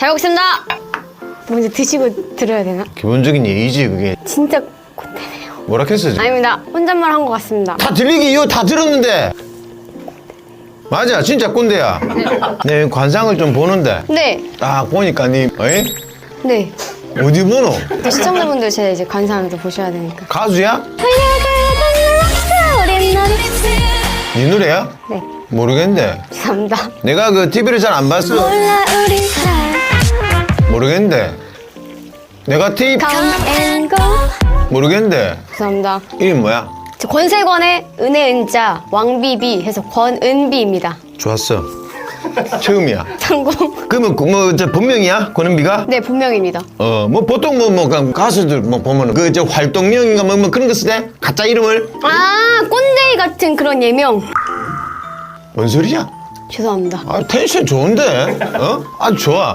잘 먹겠습니다. 먼저 드시고 들어야 되나? 기본적인 예의지 그게 진짜 꼰대네요. 뭐라 했어 지금 아닙니다. 혼잣말 한 것 같습니다. 다 들리기 이거 다 들었는데 맞아 진짜 꼰대야 내 관상을 좀 보는데 네, 딱 보니까 니 어이? 네. 어디 보노? 또 시청자분들 제 이제 관상을 또 보셔야 되니까. 가수야? 네 노래야? 네, 모르겠는데 죄송합니다. 내가 그 TV를 잘 안 봤어 몰라 우리 사이 모르겠는데 내가 and go. 모르겠는데 죄송합니다. 이름 뭐야? 저 권세권의 은혜 은자 왕비비 해서 권은비입니다. 좋았어 처음이야 성공. 그러면 뭐저 본명이야? 권은비가? 네, 본명입니다. 어 뭐 보통 뭐뭐 가수들 뭐 보면은 그저 활동명인가 뭐, 뭐 그런 거 쓰대? 가짜 이름을? 아, 꼰대이 같은 그런 예명. 뭔 소리야? 죄송합니다. 아 텐션 좋은데? 어? 아주 좋아